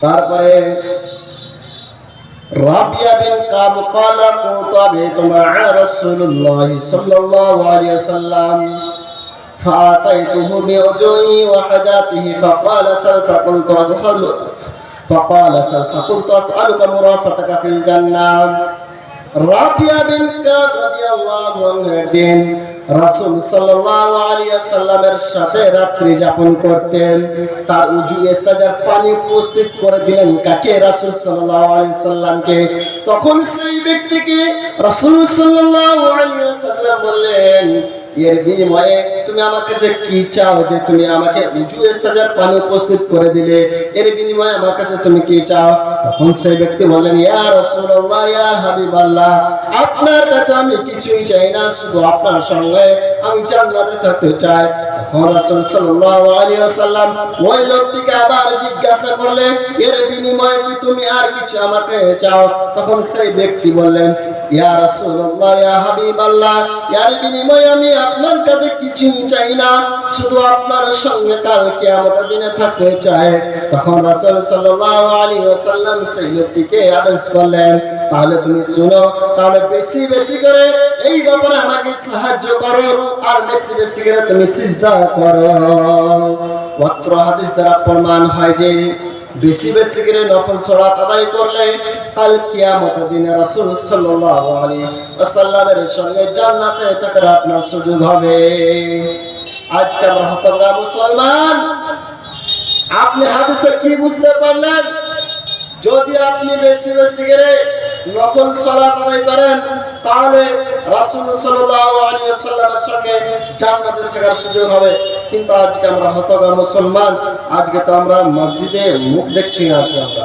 তারপরে রাবিয়া বিন কাব قال كنت أبيت مع رسول الله صلى الله عليه وسلم فأتيته بوجوهه وحاجاته فقال سل فقلت أسأل فقال سل فقلت أسألك مرافقتك في الجنة রাবিয়া বিন কাব রাদিয়াল্লাহু আনহু একদিন রাসূল সাল্লামের সাথে রাত্রি যাপন করতেন। তার উজু ইস্তাজার পানি উপস্থিত করে দিলেন কাকে? রাসূল সাল্লামকে তখন সেই ব্যক্তিকে রাসূল সাল্লাম বললেন, এর বিনিময়ে তুমি আমার কাছে কি চাও যে তুমি আমাকে উঁচু ইস্তাজার পানি উপস্থিত করে দিলে, এর বিনিময়ে আমার কাছে তুমি কি চাও? তখন সেই ব্যক্তি বললেন, ইয়া রাসূলুল্লাহ, ইয়া হাবিবাল্লাহ আপনার কাছে আমি কিছুই চাই না, শুধু আপনার সঙ্গে আমি জান্নাতে থাকতে চাই। তখন রাসূল সাল্লাল্লাহু আলাইহি ওয়াসাল্লাম ওই লোকটিকে আবার জিজ্ঞাসা করলেন, এর বিনিময়ে কি তুমি আর কিছু আমাকে চাও? তখন সেই ব্যক্তি বললেন হাবিবাল্লাহ বিনিময়ে আমি আপনার কাছে চাই না, শুধু আপনার থাকতে তখন আদেশ করলেন, তাহলে তুমি শুনো, তাহলে বেশি বেশি করে এই ব্যাপারে আমাকে সাহায্য করো আর বেশি বেশি করে তুমি সিজদা করো। পত্র হাদিস দ্বারা প্রমাণ হয় যে বেশি বেশি করে নফল সলাত আদায় করলে কাল কিয়ামতের দিনে রাসূল সাল্লাল্লাহু আলাইহি ওয়াসাল্লামের সঙ্গে জান্নাতে থাকার আপনার সুযোগ হবে। আজকে আমরা হতভাগা মুসলমান, আপনি হাদিসে কি বুঝতে পারলেন? যদি আপনি বেশি বেশি করে নফল সালাত আদায় করেন তাহলে রাসুল সাল্লামের সঙ্গে জান্নাতে থাকার সুযোগ হবে। কিন্তু আজকে আমরা হতগা মুসলমান, আজকে তো আমরা মসজিদে মুখ দেখছি না আজকে আমরা।